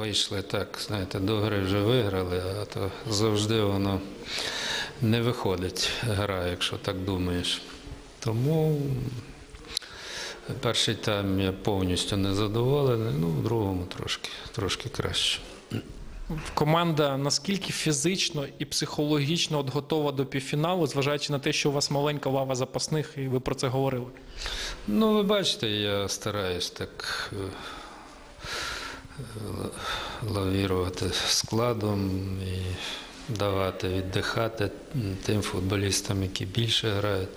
вийшли так, знаєте, до гри вже виграли, а то завжди воно не виходить гра, якщо так думаєш. Тому перший тайм я повністю не задоволений, ну, в другому трошки, трошки краще. Команда наскільки фізично і психологічно от готова до півфіналу, зважаючи на те, що у вас маленька лава запасних, і ви про це говорили. Ну, ви бачите, я стараюсь так е, лавірувати складом і давати віддихати тим футболістам, які більше грають.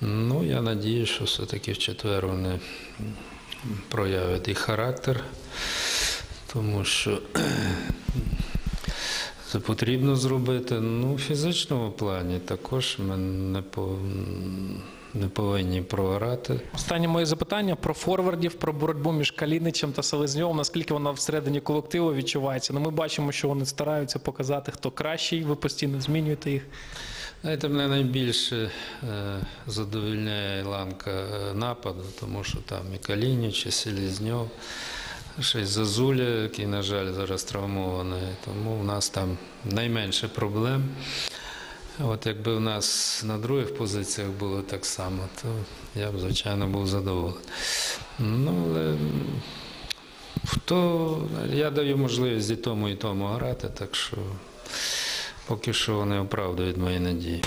Ну, я надію, що все-таки в четвер вони проявлять і характер, тому що це потрібно зробити. Ну, в фізичному плані також ми не, по, не повинні програти. Останнє моє запитання про форвардів, про боротьбу між Каліничем та Селезньовим. Наскільки вона всередині колективу відчувається? Ну, ми бачимо, що вони стараються показати, хто кращий. Ви постійно змінюєте їх. Знаєте, мене найбільше е, задовільняє ланка е, нападу, тому що там і Калініч, і Селізньов, ще й Зазуля, який, на жаль, зараз травмований. Тому в нас там найменше проблем. От якби в нас на других позиціях було так само, то я б, звичайно, був задоволений. Ну, але хто, я даю можливість і тому, і тому грати, так що поки що вони оправдують мої надії.